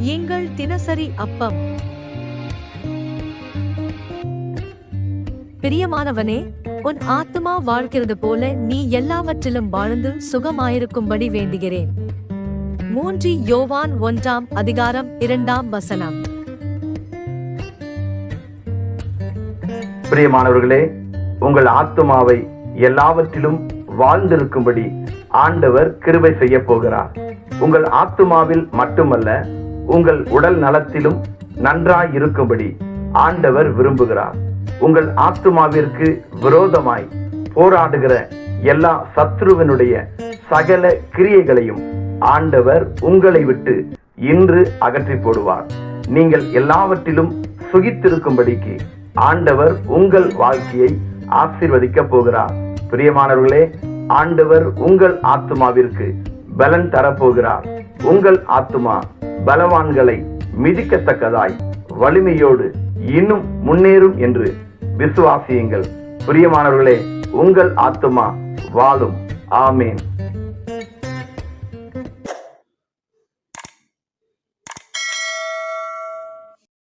எங்கள் தினசரி அப்பம். பிரியமானவனே உன் ஆத்மா வாழ்கிறது போல நீ எல்லாவற்றிலும் வாழ்ந்து சுகமாயிருக்கும்படி வேண்டுகிறேன். மூன்று யோவான் ஒன்றாம் அதிகாரம் இரண்டாம் வசனம். பிரியமானவர்களே உங்கள் ஆத்மாவை எல்லாவற்றிலும் வாழ்ந்திருக்கும்படி ஆண்டவர் கிருபை செய்ய போகிறார். உங்கள் ஆத்துமாவில் மட்டுமல்ல உங்கள் உடல் நலத்திலும் நன்றாய் இருக்கும்படி ஆண்டவர் விரும்புகிறார். உங்கள் ஆத்துமாவிற்கு விரோதமாய் போராடுகிற எல்லா சத்ருவனுடைய சகல கிரியைகளையும் ஆண்டவர் உங்களை விட்டு இன்று அகற்றி போடுவார் நீங்கள் எல்லாவற்றிலும் சுகித்திருக்கும்படிக்கு ஆண்டவர் உங்கள் வாழ்க்கையை ஆசீர்வதிக்க போகிறார். பிரியமானவர்களே ஆண்டவர் உங்கள் ஆத்மாவிற்கு பலன் தரப்போகிறார். உங்கள் ஆத்துமா பலவான்களை மிதிக்கத்தக்கதாய் வலிமையோடு இன்னும் முன்னேறும் என்று விசுவாசியுங்கள். பிரியமானவர்களே உங்கள் ஆத்துமா வாழும். ஆமேன்.